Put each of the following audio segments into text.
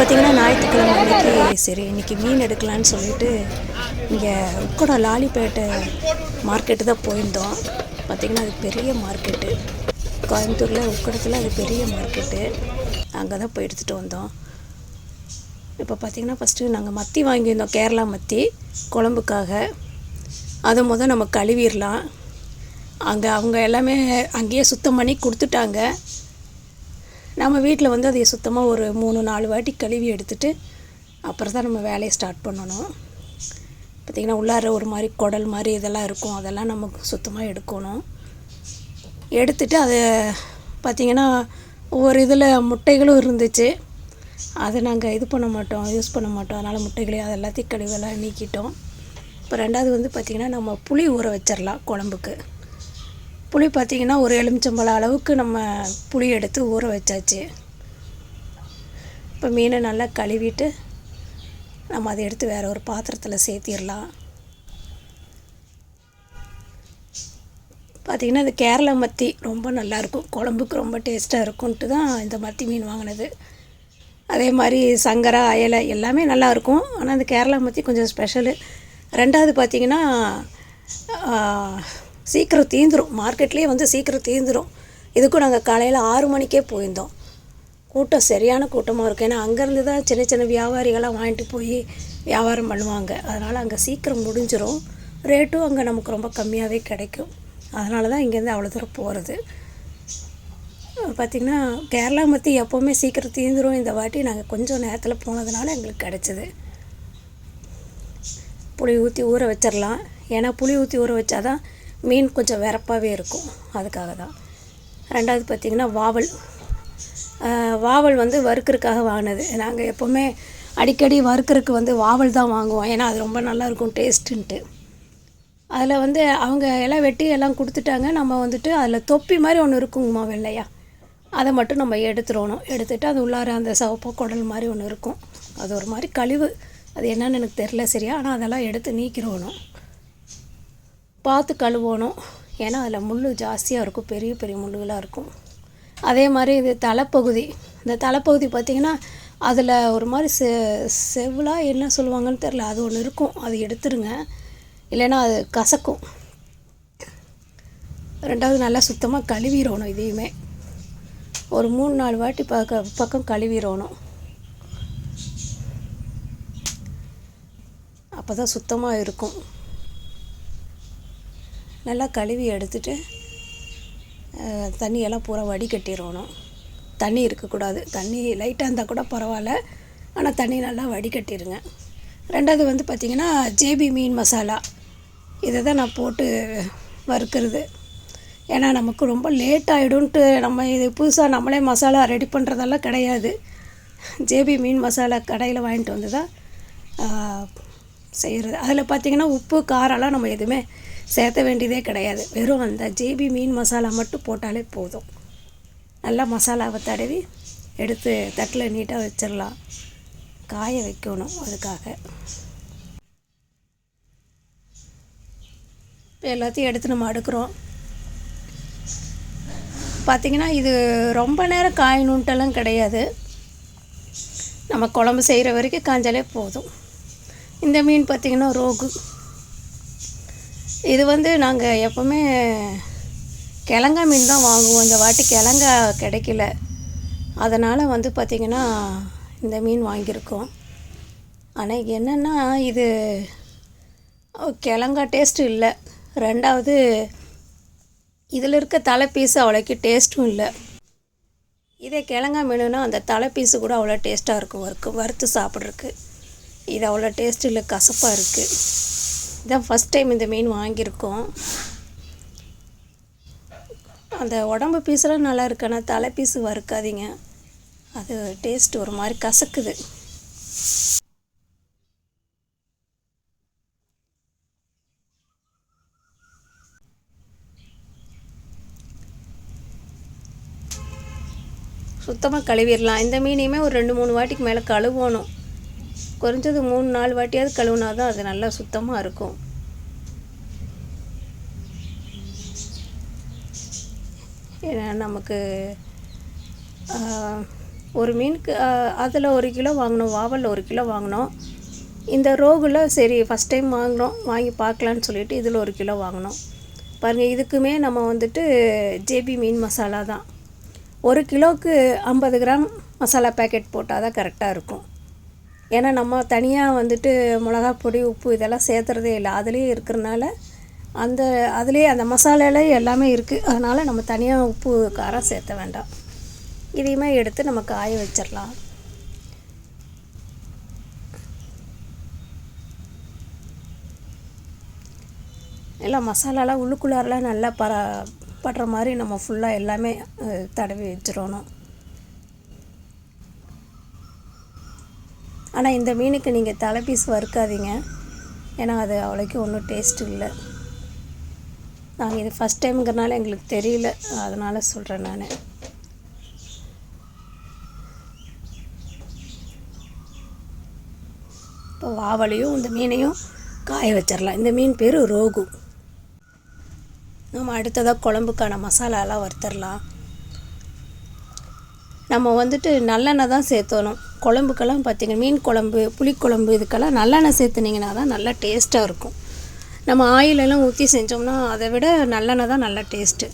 பார்த்தீங்கன்னா ஞாயிற்றுக்கிழமை அன்னைக்கு சரி இன்னைக்கு மீன் எடுக்கலான்னு சொல்லிட்டு இங்கே உக்கடம் லாலிப்பேட்டை மார்க்கெட்டு தான் போயிருந்தோம். பார்த்திங்கன்னா அது பெரிய மார்க்கெட்டு கோயம்புத்தூரில் உக்கடத்தில் அது பெரிய மார்க்கெட்டு அங்கே தான் போய் எடுத்துகிட்டு வந்தோம். இப்போ பார்த்திங்கன்னா ஃபஸ்ட்டு நாங்கள் மத்தி வாங்கியிருந்தோம் கேரளா மத்தி குழம்புக்காக. அதை முதல் நம்ம கழுவிடலாம் அங்கே அவங்க எல்லாமே அங்கேயே சுத்தம் பண்ணி கொடுத்துட்டாங்க. நம்ம வீட்டில் வந்து அதை சுத்தமாக ஒரு மூணு நாலு வாட்டி கழுவி எடுத்துட்டு அப்புறம் தான் நம்ம வேலையை ஸ்டார்ட் பண்ணணும். பார்த்திங்கன்னா உள்ளார ஒரு மாதிரி குடல் மாதிரி இதெல்லாம் இருக்கும். அதெல்லாம் நமக்கு சுத்தமாக எடுக்கணும். எடுத்துட்டு அதை பார்த்திங்கன்னா ஒவ்வொரு இதில் முட்டைகளும் இருந்துச்சு. அதை நாங்கள் இது பண்ண மாட்டோம் யூஸ் பண்ண மாட்டோம். அதனால் முட்டைகளையும் அது எல்லாத்தையும் கழிவெல்லாம் நீக்கிட்டோம். இப்போ ரெண்டாவது வந்து பார்த்திங்கன்னா நம்ம புளி ஊற வச்சிடலாம் குழம்புக்கு. புளி பார்த்திங்கன்னா ஒரு எலுமிச்சம்பழம் அளவுக்கு நம்ம புளி எடுத்து ஊற வச்சாச்சு. இப்போ மீனை நல்லா கழுவிட்டு நம்ம அதை எடுத்து வேறு ஒரு பாத்திரத்தில் சேர்த்திடலாம். பார்த்திங்கன்னா இது கேரளா மத்தி ரொம்ப நல்லாயிருக்கும் குழம்புக்கு ரொம்ப டேஸ்ட்டாக இருக்கும்ன்ட்டு தான் இந்த மத்தி மீன் வாங்கினது. அதே மாதிரி சங்கரா அயலை எல்லாமே நல்லாயிருக்கும் ஆனால் இந்த கேரளா மத்தி கொஞ்சம் ஸ்பெஷலு ரெண்டாவது பார்த்திங்கன்னா சீக்கிரம் தீந்துடும் மார்க்கெட்லேயே வந்து சீக்கிரம் தீந்துடும் இதுக்கும் நாங்கள் காலையில் ஆறு மணிக்கே போயிருந்தோம். கூட்டம் சரியான கூட்டமாக இருக்கும். ஏன்னா அங்கேருந்து தான் சின்ன சின்ன வியாபாரிகளாக வாங்கிட்டு போய் வியாபாரம் பண்ணுவாங்க. அதனால் அங்கே சீக்கிரம் முடிஞ்சிடும் ரேட்டும் அங்கே நமக்கு ரொம்ப கம்மியாகவே கிடைக்கும். அதனால தான் இங்கேருந்து அவ்வளோ தூரம் போகிறது பார்த்திங்கன்னா கேரளா மத்தி எப்போவுமே சீக்கிரம் தீந்துடும் இந்த வாட்டி நாங்கள் கொஞ்சம் நேரத்தில் போனதுனால எங்களுக்கு கிடச்சிது. புளி ஊற்றி ஊற வச்சிடலாம் ஏன்னா புளி ஊற்றி ஊற வச்சாதான் மீன் கொஞ்சம் வெறப்பாகவே இருக்கும். அதுக்காக தான். ரெண்டாவது பார்த்திங்கன்னா வாவல். வாவல் வந்து வறுக்கிறதுக்காக வாங்கினது. நாங்கள் எப்போவுமே அடிக்கடி வறுக்கிறதுக்கு வந்து வாவல் தான் வாங்குவோம். ஏன்னா அது ரொம்ப நல்லாயிருக்கும் டேஸ்ட்டுன்ட்டு. அதில் வந்து அவங்க எல்லாம் வெட்டி எல்லாம் கொடுத்துட்டாங்க. நம்ம வந்துட்டு அதில் தொப்பி மாதிரி ஒன்று இருக்குங்கம்மா வெள்ளையா. அதை மட்டும் நம்ம எடுத்துடணும். எடுத்துகிட்டு அது உள்ளார அந்த சவப்பு குடல் மாதிரி ஒன்று இருக்கும். அது ஒரு மாதிரி கழிவு. அது என்னன்னு எனக்கு தெரில சரியா. ஆனால் அதெல்லாம் எடுத்து நீக்கிடணும். பார்த்து கழுவணும். ஏன்னா அதில் முள் ஜாஸ்தியாக இருக்கும். பெரிய பெரிய முள்ளுகளாக இருக்கும். அதே மாதிரி இது தலைப்பகுதி. இந்த தலைப்பகுதி பார்த்திங்கன்னா அதில் ஒரு மாதிரி செ செவ்வளா என்ன சொல்லுவாங்கன்னு தெரில அது ஒன்று இருக்கும். அது எடுத்துருங்க. இல்லைன்னா அது கசக்கும். ரெண்டாவது நல்லா சுத்தமாக கழுவிடணும் இதையுமே. ஒரு மூணு நாலு வாட்டி பக்க பக்கம் கழுவிடணும். அப்போ தான் சுத்தமாக இருக்கும். நல்லா கழுவி எடுத்துட்டு தண்ணியெல்லாம் பூரா வடிகட்டிடணும். தண்ணி இருக்கக்கூடாது. தண்ணி லைட்டாக இருந்தால் கூட பரவாயில்ல. ஆனால் தண்ணி நல்லா வடிகட்டிடுங்க. ரெண்டாவது வந்து பார்த்திங்கன்னா ஜேபி மீன் மசாலா. இதை தான் நான் போட்டு வறுக்கிறது. ஏன்னா நமக்கு ரொம்ப லேட் ஆகிடும்ன்ட்டு நம்ம இது புதுசாக நம்மளே மசாலா ரெடி பண்ணுறதெல்லாம் கிடையாது. ஜேபி மீன் மசாலா கடையில் வாங்கிட்டு வந்து தான் செய்கிறது அதில் பார்த்திங்கன்னா உப்பு காரம்லாம் நம்ம எதுவுமே சேர்த்த வேண்டியதே கிடையாது. வெறும் அந்த ஜேபி மீன் மசாலா மட்டும் போட்டாலே போதும். நல்லா மசாலாவை தடவி எடுத்து தட்டில் நீட்டாக வச்சிடலாம். காய வைக்கணும் அதுக்காக. இப்போ எல்லாத்தையும் எடுத்து நம்ம அடுக்கிறோம். பார்த்திங்கன்னா இது ரொம்ப நேரம் காயணுன்ட்டெல்லாம் கிடையாது. நம்ம குழம்பு செய்கிற வரைக்கும் காய்ஞ்சாலே போதும். இந்த மீன் பார்த்திங்கன்னா ரோகு. இது வந்து நாங்கள் எப்போவுமே கிழங்கா மீன் தான் வாங்குவோம். இந்த வாட்டி கிழங்கா கிடைக்கல. அதனால் வந்து பார்த்திங்கன்னா இந்த மீன் வாங்கியிருக்கோம். ஆனால் என்னென்னா இது கிழங்கா டேஸ்ட்டு இல்லை. ரெண்டாவது இதில் இருக்க தலை பீஸு அவ்வளோக்கு டேஸ்ட்டும் இல்லை. இதே கிழங்கா மீனுனா அந்த தலை பீஸு கூட அவ்வளோ டேஸ்ட்டாக இருக்கும். வறுக்கு வறுத்து சாப்பிட்றதுக்கு. இது அவ்வளோ டேஸ்ட் இல்லை. கசப்பாக இருக்குது இதான் ஃபஸ்ட் டைம் இந்த மீன் வாங்கியிருக்கோம். அந்த உடம்பு பீஸெல்லாம் நல்லா இருக்கு ஆனால் தலை பீஸு வறுக்காதீங்க. அது டேஸ்ட் ஒரு மாதிரி கசக்குது. சுத்தமாக கழுவிடலாம். இந்த மீனையுமே ஒரு ரெண்டு மூணு வாட்டிக்கு மேலே கழுவணும். குறைஞ்சது மூணு நாலு வாட்டியாவது கழுவுனா தான் அது நல்லா சுத்தமாக இருக்கும். ஏன்னா நமக்கு ஒரு மீனுக்கு அதில் ஒரு கிலோ வாங்கினோம் வாவலில் ஒரு கிலோ வாங்கினோம் இந்த ரோகுல சரி ஃபஸ்ட் டைம் வாங்கினோம் வாங்கி பார்க்கலான்னு சொல்லிட்டு இதில் ஒரு கிலோ வாங்கினோம் பாருங்கள் இதுக்குமே நம்ம வந்துட்டு ஜேபி மீன் மசாலா தான். ஒரு கிலோவுக்கு ஐம்பது கிராம் மசாலா பேக்கெட் போட்டால் தான் கரெக்டாக இருக்கும். ஏன்னா நம்ம தனியாக வந்துட்டு மிளகா பொடி உப்பு இதெல்லாம் சேர்த்துறதே இல்லை. அதுலேயே இருக்கிறனால அந்த அதுலேயே அந்த மசாலாலே எல்லாமே இருக்குது அதனால் நம்ம தனியாக உப்பு காரம் சேர்த்த வேண்டாம். இதையுமே எடுத்து நம்ம காய வச்சிடலாம். எல்லாம் மசாலாலாம் உள்ளுக்குள்ளாரெலாம் நல்லா பர படுற மாதிரி நம்ம ஃபுல்லாக எல்லாமே தடவி வச்சிடணும். ஆனால் இந்த மீனுக்கு நீங்கள் தலை பீஸ் வறுக்காதீங்க. ஏன்னா அது அவ்வளோக்கு ஒன்றும் டேஸ்ட் இல்லை. நாங்கள் இது ஃபஸ்ட் டைம்ங்கிறனால எங்களுக்கு தெரியல. அதனால் சொல்கிறேன் நான். இப்போ வாவலையும் இந்த மீனையும் காய வச்சிடலாம். இந்த மீன் பேர் ரோகு. நம்ம அடுத்ததாக குழம்புக்கான மசாலாலாம் வறுத்தரலாம். நம்ம வந்துட்டு நல்லெண்ணெய் தான் சேர்த்தணும். குழம்புக்கெல்லாம் பார்த்திங்கன்னா மீன் குழம்பு புளிக்குழம்பு இதுக்கெல்லாம் நல்லெண்ணெய் சேர்த்துனிங்கன்னா தான் நல்லா டேஸ்ட்டாக இருக்கும். நம்ம ஆயிலெல்லாம் ஊற்றி செஞ்சோம்னா அதை விட நல்லெண்ணெய் தான் நல்லா டேஸ்ட்டு.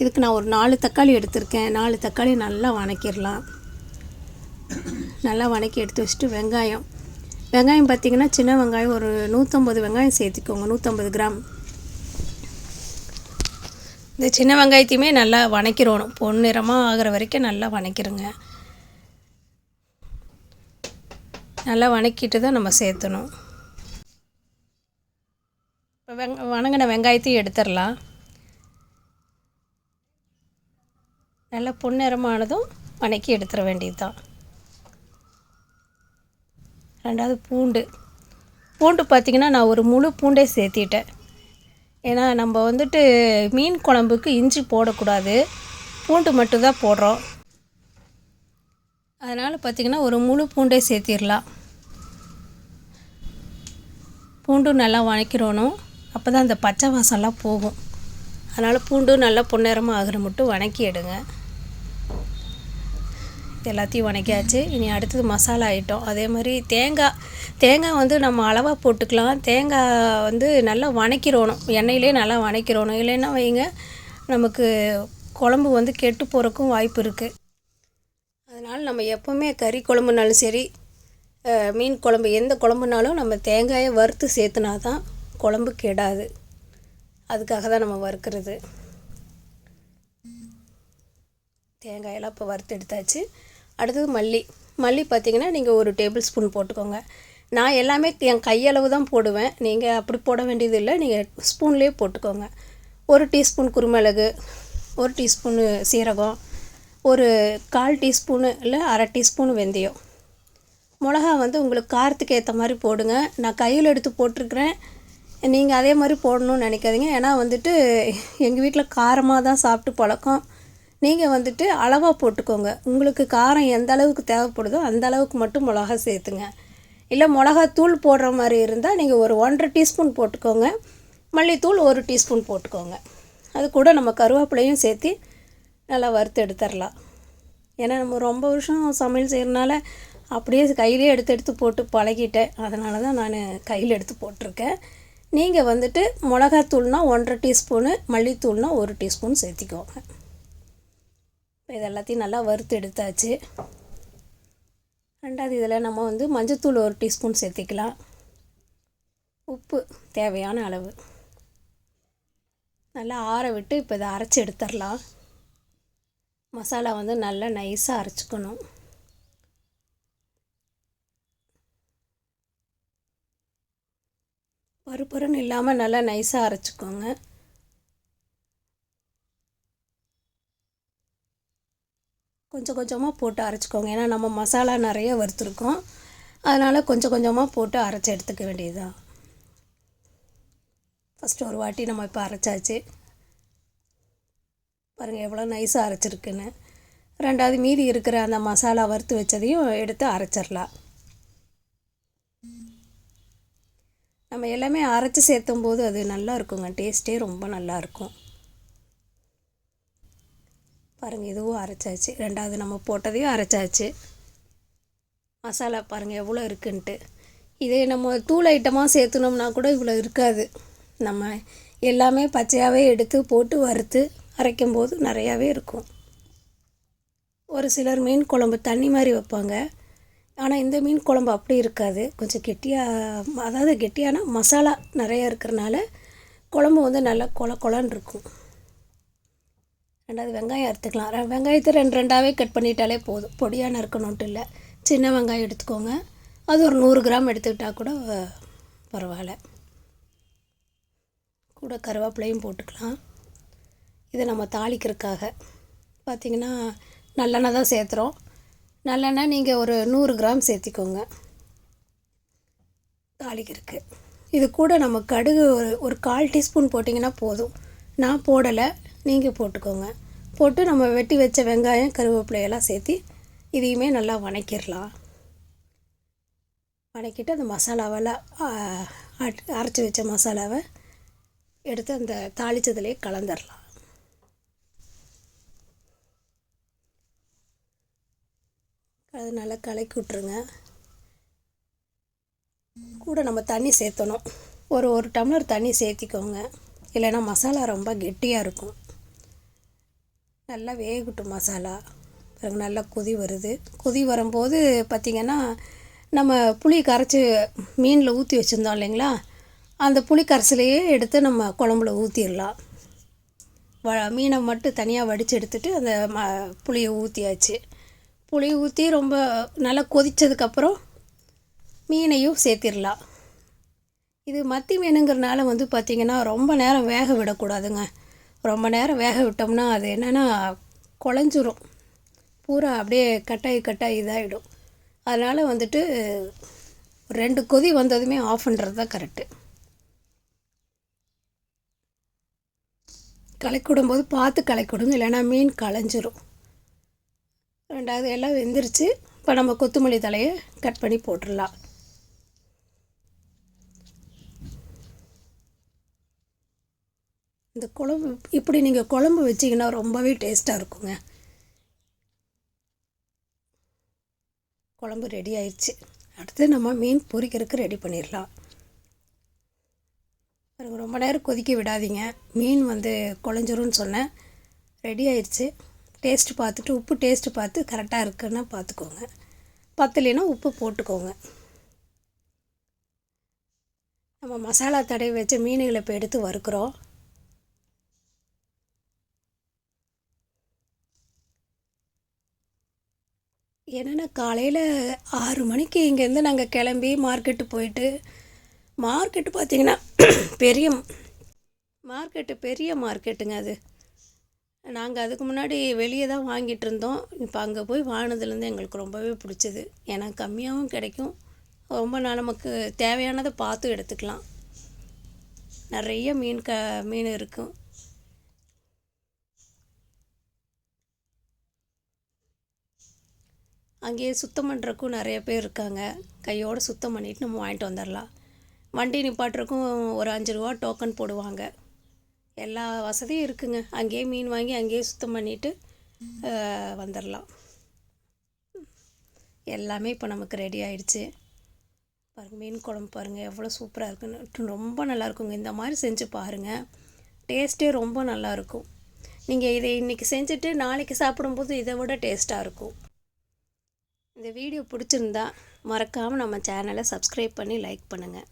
இதுக்கு நான் ஒரு நாலு தக்காளி எடுத்திருக்கேன். நாலு தக்காளி நல்லா வணக்கிடலாம். நல்லா வணக்கி எடுத்து வச்சுட்டு வெங்காயம். வெங்காயம் பார்த்தீங்கன்னா சின்ன வெங்காயம் ஒரு நூற்றம்பது வெங்காயம் சேர்த்துக்கோங்க. நூற்றம்பது கிராம். இந்த சின்ன வெங்காயத்தையுமே நல்லா வணக்கிடணும் பொன்னிறமாக ஆகிற வரைக்கும் நல்லா வணக்கிடுங்க நல்லா வணக்கிட்டு தான் நம்ம சேர்த்தணும். இப்போ வெங் வணங்கின வெங்காயத்தையும் எடுத்துடலாம். நல்லா பொன்னிறமானதும் வணக்கி எடுத்துட வேண்டியது தான் ரெண்டாவது பூண்டு. பூண்டு பார்த்திங்கன்னா நான் ஒரு முழு பூண்டே சேர்த்திட்டேன். ஏன்னா நம்ம வந்துட்டு மீன் குழம்புக்கு இஞ்சி போடக்கூடாது. பூண்டு மட்டும்தான் போடுறோம். அதனால் பார்த்திங்கன்னா ஒரு முழு பூண்டே சேர்த்திடலாம். பூண்டும் நல்லா வணக்கிடணும். அப்போ தான் அந்த பச்சை வாசம்லாம் போகும். அதனால் பூண்டும் நல்லா பொன்னிறமாக ஆகிற மட்டும் வணக்கி எடுங்க எல்லாத்தையும் வணக்கியாச்சு. இனி அடுத்தது மசாலா ஐட்டம். அதே மாதிரி தேங்காய் தேங்காய் வந்து நம்ம அளவாக போட்டுக்கலாம். தேங்காய் வந்து நல்லா வணக்கிறோணும் எண்ணெயிலே நல்லா வணக்கிறோணும் இல்லைன்னா வைங்க நமக்கு குழம்பு வந்து கெட்டு போகிறக்கும் வாய்ப்பு இருக்குது அதனால் நம்ம எப்போவுமே கறி குழம்புனாலும் சரி மீன் குழம்பு எந்த குழம்புனாலும் நம்ம தேங்காயை வறுத்து சேர்த்துனா தான் குழம்பு கெடாது. அதுக்காக தான் நம்ம வறுக்கிறது. தேங்காயெல்லாம் இப்போ வறுத்து எடுத்தாச்சு. அடுத்தது மல்லி. மல்லி பார்த்தீங்கன்னா நீங்கள் ஒரு டேபிள் ஸ்பூன் போட்டுக்கோங்க. நான் எல்லாமே என் கையளவு தான் போடுவேன். நீங்கள் அப்படி போட வேண்டியது இல்லை. நீங்கள் ஸ்பூன்லேயே போட்டுக்கோங்க. ஒரு டீஸ்பூன் குருமிளகு ஒரு டீஸ்பூனு சீரகம் ஒரு கால் டீஸ்பூனு இல்லை அரை டீஸ்பூன் வெந்தயம். மிளகா வந்து உங்களுக்கு காரத்துக்கு ஏற்ற மாதிரி போடுங்க. நான் கையில் எடுத்து போட்டிருக்கிறேன். நீங்கள் அதே மாதிரி போடணும்னு நினைக்காதீங்க. ஏன்னா வந்துட்டு எங்கள் வீட்டில் காரமாக தான் சாப்பிட்டு பழக்கம். நீங்கள் வந்துட்டு அளவாக போட்டுக்கோங்க. உங்களுக்கு காரம் எந்த அளவுக்கு தேவைப்படுதோ அந்த அளவுக்கு மட்டும் மிளகா சேர்த்துங்க. இல்லை மிளகா தூள் போடுற மாதிரி இருந்தால் நீங்கள் ஒரு ஒன்றரை டீஸ்பூன் போட்டுக்கோங்க. மல்லித்தூள் ஒரு டீஸ்பூன் போட்டுக்கோங்க. அது கூட நம்ம கருவேப்பிலையும் சேர்த்து நல்லா வறுத்து எடுத்துடலாம். ஏன்னா நம்ம ரொம்ப வருஷம் சமையல் செய்கிறனால அப்படியே கையிலே எடுத்து எடுத்து போட்டு பழகிட்டேன். அதனால தான் நான் கையில் எடுத்து போட்டிருக்கேன். நீங்கள் வந்துட்டு மிளகாத்தூள்னால் ஒன்றரை டீஸ்பூனு மல்லித்தூள்னால் ஒரு டீஸ்பூன் சேர்த்திக்கோங்க. இப்போ இது எல்லாத்தையும் நல்லா வறுத்து எடுத்தாச்சு. ரெண்டாவது இதில் நம்ம வந்து மஞ்சத்தூள் ஒரு டீஸ்பூன் சேர்த்திக்கலாம். உப்பு தேவையான அளவு. நல்லா ஆற விட்டு இப்போ இதை அரைச்சி எடுத்துடலாம். மசாலா வந்து நல்லா நைஸாக அரைச்சிக்கணும். பருப்பருன்னு இல்லாமல் நல்லா நைஸாக அரைச்சிக்கோங்க. கொஞ்சம் கொஞ்சமாக போட்டு அரைச்சிக்கோங்க. ஏன்னா நம்ம மசாலா நிறைய வறுத்துருக்கோம். அதனால் கொஞ்சம் கொஞ்சமாக போட்டு அரைச்சி எடுத்துக்க வேண்டியதுதான். ஃபஸ்ட்டு ஒரு வாட்டி நம்ம இப்போ அரைச்சாச்சு. பாருங்கள் எவ்வளோ நைஸாக அரைச்சிருக்குன்னு. ரெண்டாவது மீதி இருக்கிற அந்த மசாலா வறுத்து வச்சதையும் எடுத்து அரைச்சிடலாம் நம்ம எல்லாமே அரைச்சி சேர்த்தும் போது அது நல்லா இருக்குங்க. டேஸ்ட்டே ரொம்ப நல்லா இருக்கும். பாருங்கள் இதுவும் அரைச்சாச்சு. ரெண்டாவது நம்ம போட்டதையும் அரைச்சாச்சு. மசாலா பாருங்கள் எவ்வளோ இருக்குன்ட்டு. இதே நம்ம தூள் ஐட்டமாக சேர்த்துனோம்னா கூட இவ்வளோ இருக்காது. நம்ம எல்லாமே பச்சையாகவே எடுத்து போட்டு வறுத்து அரைக்கும் போது நிறையாவே இருக்கும். ஒரு சிலர் மீன் குழம்பு தண்ணி மாதிரி வைப்பாங்க. ஆனால் இந்த மீன் குழம்பு அப்படி இருக்காது. கொஞ்சம் கெட்டியாக அதாவது கெட்டியான மசாலா நிறையா இருக்கிறனால குழம்பு வந்து நல்லா கொல கொலன்னு இருக்கும். ரெண்டாவது வெங்காயம் அறுத்துக்கலாம். வெங்காயத்தை ரெண்டு ரெண்டாவே கட் பண்ணிட்டாலே போதும். பொடியாக இருக்கணுன்ட்டு இல்லை. சின்ன வெங்காயம் எடுத்துக்கோங்க. அது ஒரு நூறு கிராம் எடுத்துக்கிட்டால் கூட பரவாயில்ல. கூட கருவேப்பிலையும் போட்டுக்கலாம். இதை நம்ம தாளிக்கிறதுக்காக. பார்த்திங்கன்னா நல்லெண்ணெய் தான் சேர்த்துறோம். நல்லெண்ணெய் நீங்கள் ஒரு நூறு கிராம் சேர்த்திக்கோங்க. தாளிக்கிறதுக்கு. இது கூட நம்ம கடுகு ஒரு ஒரு கால் டீஸ்பூன் போட்டிங்கன்னா போதும். நான் போடலை. நீங்கள் போட்டுக்கோங்க. போட்டு நம்ம வெட்டி வச்ச வெங்காயம் கருவேப்பிலையெல்லாம் சேர்த்து இதையுமே நல்லா வணக்கிடலாம். வணக்கிட்டு அந்த மசாலாவெல்லாம் அட்- அரைச்சி வச்ச மசாலாவை எடுத்து அந்த தாளிச்சதுலேயே கலந்துடலாம். அது நல்லா கலக்கி விட்ருங்க கூட நம்ம தண்ணி சேர்த்தணும். ஒரு ஒரு டம்ளர் தண்ணி சேர்த்திக்கோங்க. இல்லைன்னா மசாலா ரொம்ப கெட்டியாக இருக்கும். நல்லா வேகட்டும் மசாலா. பிறகு நல்லா கொதி வருது. கொதி வரும்போது பார்த்திங்கன்னா நம்ம புளி கரைச்சி மீனில் ஊற்றி வச்சுருந்தோம் இல்லைங்களா? அந்த புளி கரைசலையே எடுத்து நம்ம குழம்புல ஊற்றிடலாம் வ மீனை மட்டும் தனியாக வடித்து எடுத்துட்டு அந்த ம புளியை ஊற்றியாச்சு புளி ஊற்றி ரொம்ப நல்லா கொதித்ததுக்கப்புறம் மீனையும் சேர்த்திடலாம். இது மத்தி மீனுங்கிறனால வந்து பார்த்திங்கன்னா ரொம்ப நேரம் வேக விடக்கூடாதுங்க. ரொம்ப நேரம் வேக விட்டோம்னா அது என்னென்னா குழஞ்சிரும். பூரா அப்படியே கட்டாயி கட்டாயி இதாகிடும் அதனால் வந்துட்டு ரெண்டு கொதி வந்ததுமே ஆஃப் பண்ணுறது தான் கரெக்டு போது பார்த்து கலக்கிவிடுங்க இல்லைன்னா மீன் களைஞ்சிரும். ரெண்டாவது எல்லாம் வெந்துருச்சு. இப்போ நம்ம கொத்தமல்லி தலையை கட் பண்ணி போட்டுடலாம். இந்த குழம்பு இப்படி நீங்கள் குழம்பு வச்சிங்கன்னா ரொம்பவே டேஸ்ட்டாக இருக்குங்க. குழம்பு ரெடி ஆயிடுச்சு அடுத்து நம்ம மீன் பொரிக்கிறதுக்கு ரெடி பண்ணிடலாம். ரொம்ப நேரம் கொதிக்க விடாதீங்க. மீன் வந்து குழஞ்சிரும்னு சொன்னேன். ரெடி ஆயிடுச்சு டேஸ்ட்டு பார்த்துட்டு உப்பு டேஸ்ட்டு பார்த்து கரெக்டாக இருக்குன்னா பார்த்துக்கோங்க. பத்தலைன்னா உப்பு போட்டுக்கோங்க. நம்ம மசாலா தடவி வச்ச மீன்களை இப்போ எடுத்து வறுக்கிறோம். ஏன்னா காலையில் ஆறு மணிக்கு இங்கேருந்து நாங்கள் கிளம்பி மார்க்கெட்டு போயிட்டு மார்க்கெட்டு பார்த்தீங்கன்னா பெரிய மார்க்கெட்டு பெரிய மார்க்கெட்டுங்க அது. நாங்கள் அதுக்கு முன்னாடி வெளியே தான் வாங்கிட்டு இருந்தோம். இப்போ அங்கே போய் வாங்கினதுலேருந்து எங்களுக்கு ரொம்பவே பிடிச்சது. ஏன்னா கம்மியாகவும் கிடைக்கும். ரொம்ப நான் நமக்கு தேவையானதை பார்த்து எடுத்துக்கலாம். நிறைய மீன் க மீன் இருக்கும். அங்கேயே சுத்தம் பண்ணுறக்கும் நிறைய பேர் இருக்காங்க. கையோடு சுத்தம் பண்ணிட்டு நம்ம வாங்கிட்டு வந்துடலாம். வண்டி நிப்பாட்டுறக்கும் ஒரு அஞ்சு ரூபா டோக்கன் போடுவாங்க. எல்லா வசதியும் இருக்குங்க. அங்கேயே மீன் வாங்கி அங்கேயே சுத்தம் பண்ணிவிட்டு வந்துடலாம். எல்லாமே இப்போ நமக்கு ரெடி ஆயிடுச்சு. பாருங்கள் மீன் குழம்பு பாருங்கள் எவ்வளோ சூப்பராக இருக்குன்னு. ரொம்ப நல்லா இருக்குங்க. இந்த மாதிரி செஞ்சு பாருங்கள் டேஸ்ட்டே ரொம்ப நல்லாயிருக்கும் நீங்கள் இதை இன்றைக்கி செஞ்சுட்டு நாளைக்கு சாப்பிடும்போது இதை விட டேஸ்ட்டாக இருக்கும். இந்த வீடியோ பிடிச்சிருந்தா மறக்காமல் நம்ம சேனலை சப்ஸ்கிரைப் பண்ணி லைக் பண்ணுங்கள்